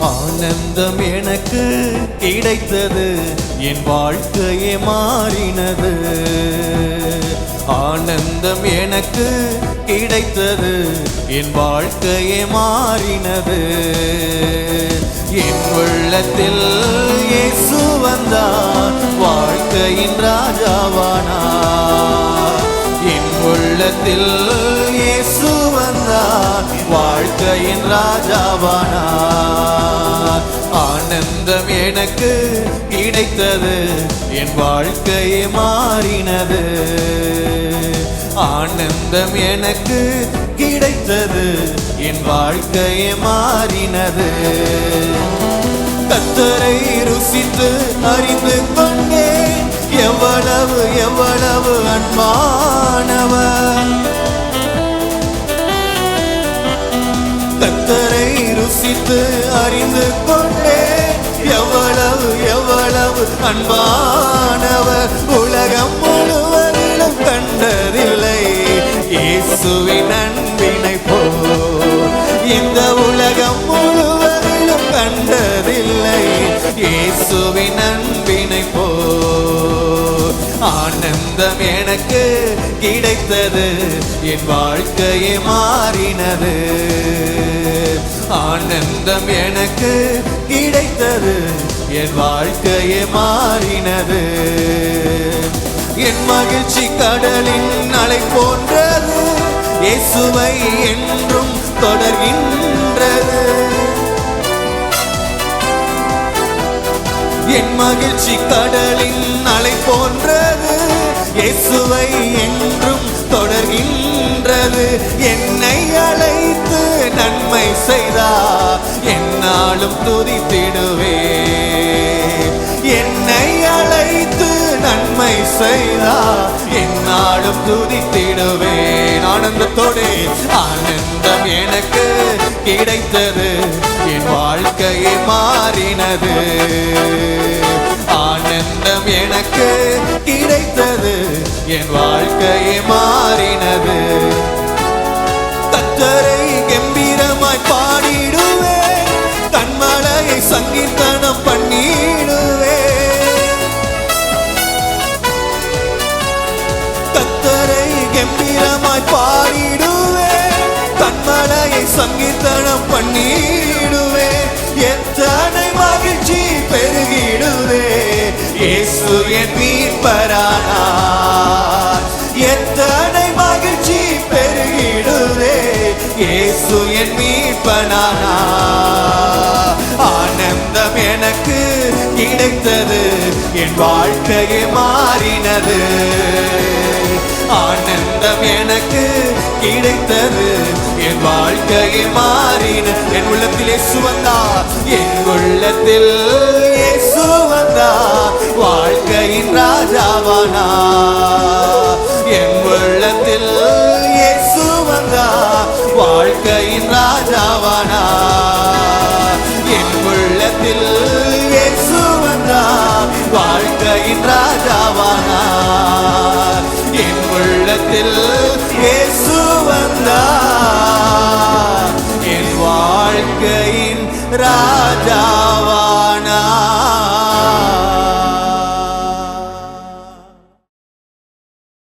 ஆனந்தம் எனக்கு கிடைத்தது என் வாழ்க்கையே மாறினது. ஆனந்தம் எனக்கு கிடைத்தது என் வாழ்க்கையே மாறினது. என் உள்ளத்தில் இயேசு வந்தார் வாழ்க்கையின் ராஜாவானா உள்ளத்தில் இயேசு வந்தார். வாழ்க்கையின் ராஜாவானார். ஆனந்தம் எனக்கு கிடைத்தது. என் வாழ்க்கையை மாறினது. ஆனந்தம் எனக்கு கிடைத்தது. என் வாழ்க்கையை மாறினது. கத்தரை ருசித்து அறிந்து கொண்டேன். எவ்வளவு எவ்வளவு அன்மா கத்தரை ருசித்து அறிந்து கொண்டே எவ்வளவு எவ்வளவு அன்பானவர். உலகம் முழுவதிலும் கண்டதில்லை. இயேசுவின் அன்பினை போ இந்த உலகம் முழுவதிலும் கண்டதில்லை. இயேசுவின் அன்பினை போ. ஆனந்தம் எனக்கு கிடைத்தது. என் வாழ்க்கையே மாறினது. ஆனந்தம் எனக்கு கிடைத்தது. என் வாழ்க்கையே மாறினது. என் மகிழ்ச்சி கடலின் அலை போன்றது. இயேசுவை என்றும் தொடர்கின்றது. என் மகிழ்ச்சி கடலின் அலை போன்றது. இயேசுவை என்றும் தொடர்கின்றது. என்னை அழைத்து நன்மை செய்தா? என்னாலும் துதித்திடுவே. என்னை அழைத்து நன்மை செய்தா? என்னாலும் துதித்திடுவேன் ஆனந்தத்தோடு ஆனந்தம் எனக்கு கிடைத்தது. என் வாழ்க்கையை மாறினது. எனக்கு கிடைத்தது. என் வாழ்க்கையை மாறினது. இயேசு என் மீட்பரானார் எத்தனை மகிழ்ச்சி பெருகிடுவே இயேசு என் மீட்பனானா ஆனந்தம் எனக்கு கிடைத்தது. என் வாழ்க்கையை மாறினது. ஆனந்தம் எனக்கு கிடைத்தது. என் வாழ்க்கையை மாறின. என் உள்ளத்தில் இயேசு வந்தார். என் உள்ளத்தில் இயேசு வந்தார். வாழ்க்கையின் ராஜாவானா? என் உள்ளத்தில் இயேசு வாழ்க்கையின் ராஜாவானா? என் உள்ளத்தில் இயேசு வாழ்க்கையின் ராஜாவானா? என் உள்ளத்தில் இயேசு என் வாழ்க்கையின் ராஜாவா